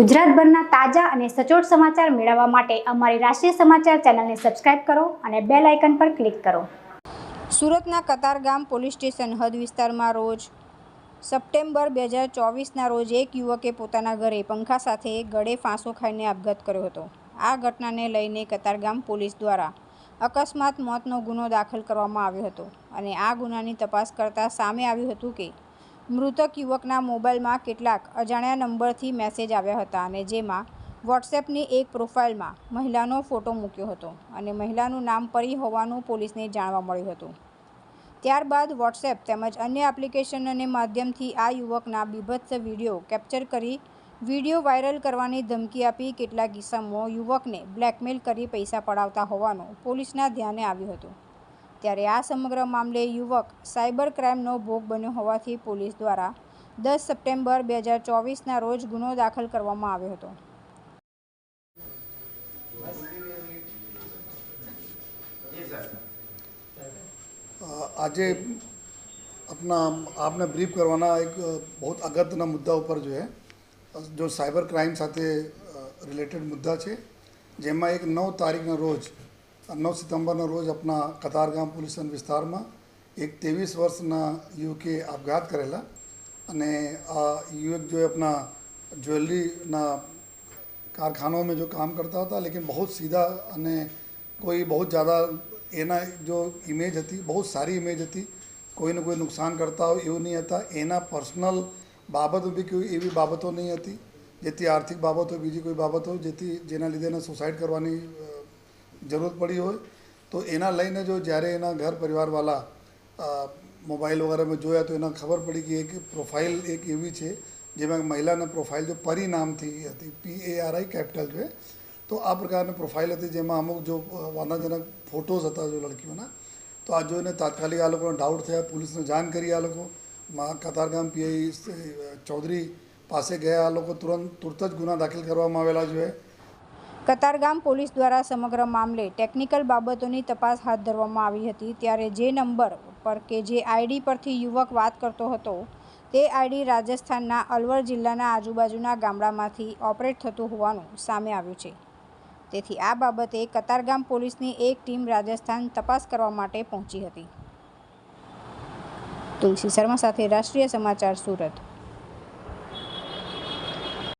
ગુજરાતભરના તાજા અને સચોટ સમાચાર મેળવવા માટે અમારી રાષ્ટ્રીય સમાચાર ચેનલને સબસ્ક્રાઇબ કરો અને બેલ આઇકન પર ક્લિક કરો. સુરતના કતારગામ પોલીસ સ્ટેશન હદ વિસ્તારમાં રોજ સપ્ટેમ્બર બે હજાર ચોવીસના રોજ એક યુવકે પોતાના ઘરે પંખા સાથે ગળે ફાંસો ખાઈને આપઘાત કર્યો હતો. આ ઘટનાને લઈને કતારગામ પોલીસ દ્વારા અકસ્માત, મોતનો ગુનો દાખલ કરવામાં આવ્યો હતો અને આ ગુનાની તપાસ કરતાં સામે આવ્યું હતું કે મૃતક યુવકના મોબાઈલમાં કેટલાક અજાણ્યા નંબરથી મેસેજ આવ્યા હતા અને જેમાં વોટ્સએપની એક પ્રોફાઇલમાં મહિલાનો ફોટો મૂક્યો હતો અને મહિલાનું નામ પરી હોવાનું પોલીસને જાણવા મળ્યું હતું. ત્યારબાદ વોટ્સએપ તેમજ અન્ય એપ્લિકેશનોને માધ્યમથી આ યુવકના બીભત્સ વીડિયો કેપ્ચર કરી વીડિયો વાયરલ કરવાની ધમકી આપી કેટલાક કિસ્સામાં યુવકને બ્લેકમેલ કરી પૈસા પડાવતા હોવાનું પોલીસના ધ્યાને આવ્યું હતું. ત્યારે આ સમગ્ર મામલે યુવક સાયબર ક્રાઇમનો ભોગ બન્યો હોવાથી પોલીસ દ્વારા દસ સપ્ટેમ્બર બે હજાર ચોવીસના રોજ ગુનો દાખલ કરવામાં આવ્યો હતો આજે अपना आपने બ્રીફ કરવાના એક બહુ અગત્યના મુદ્દા ઉપર જો है જો સાયબર ક્રાઇમ સાથે રિલેટેડ મુદ્દા છે જેમાં એક નવ તારીખના રોજ નવ સપ્ટેમ્બરના રોજ આપણા કતારગામ પોલીસ વિસ્તારમાં એક ત્રેવીસ વર્ષના યુવકે આપઘાત કરેલા અને આ યુવક જો આપણા જ્વેલરીના કારખાનોં મેં જો કામ કરતા હતા, લેકિન બહુ સીધા અને કોઈ બહુ જ્યાદા એના જો ઇમેજ હતી, બહુ સારી ઇમેજ હતી, કોઈને કોઈ નુકસાન કરતા હોય એવું નહીં હતા. એના પર્સનલ બાબતો બી કોઈ એવી બાબતો નહીં હતી, જેથી આર્થિક બાબતો, બીજી કોઈ બાબત હોય જેથી જેના લીધે એને સુસાઇડ કરવાની અ, જરૂરત પડી હોય તો એના લઈને જો જ્યારે એના ઘર પરિવારવાળા મોબાઈલ વગેરેમાં જોયા તો એને ખબર પડી કે એક પ્રોફાઇલ એક એવી છે જેમાં મહિલાને પ્રોફાઇલ જો પરી નામથી હતી પી એ આર આઈ કેપિટલ છે. તો આ પ્રકારની પ્રોફાઇલ હતી જેમાં અમુક જો વાંધાજનક ફોટોઝ હતા જો લડકીઓના તો આ જોઈને તાત્કાલિક આ લોકોને ડાઉટ થયા પોલીસને જાણ કરી આ લોકો. કતારગામ પીઆઈ ચૌધરી પાસે ગયા આ લોકો તુરંત તુરત જ ગુના દાખલ કરવામાં આવેલા જોઈએ કતારગામ પોલીસ દ્વારા સમગ્ર મામલે ટેકનિકલ બાબતોની તપાસ હાથ ધરવામાં આવી હતી. ત્યારે જે નંબર પર કે જે આઈડી પરથી યુવક વાત કરતો હતો, તે આઈડી રાજસ્થાનના અલવર જિલ્લાના આજુબાજુના ગામડામાંથી ઓપરેટ થતું હોવાનું સામે આવ્યું છે. તેથી આ બાબતે કતારગામ પોલીસની એક ટીમ રાજસ્થાન તપાસ કરવા માટે પહોંચી હતી. તુલસી શર્મા સાથે રાષ્ટ્રીય સમાચાર સુરત.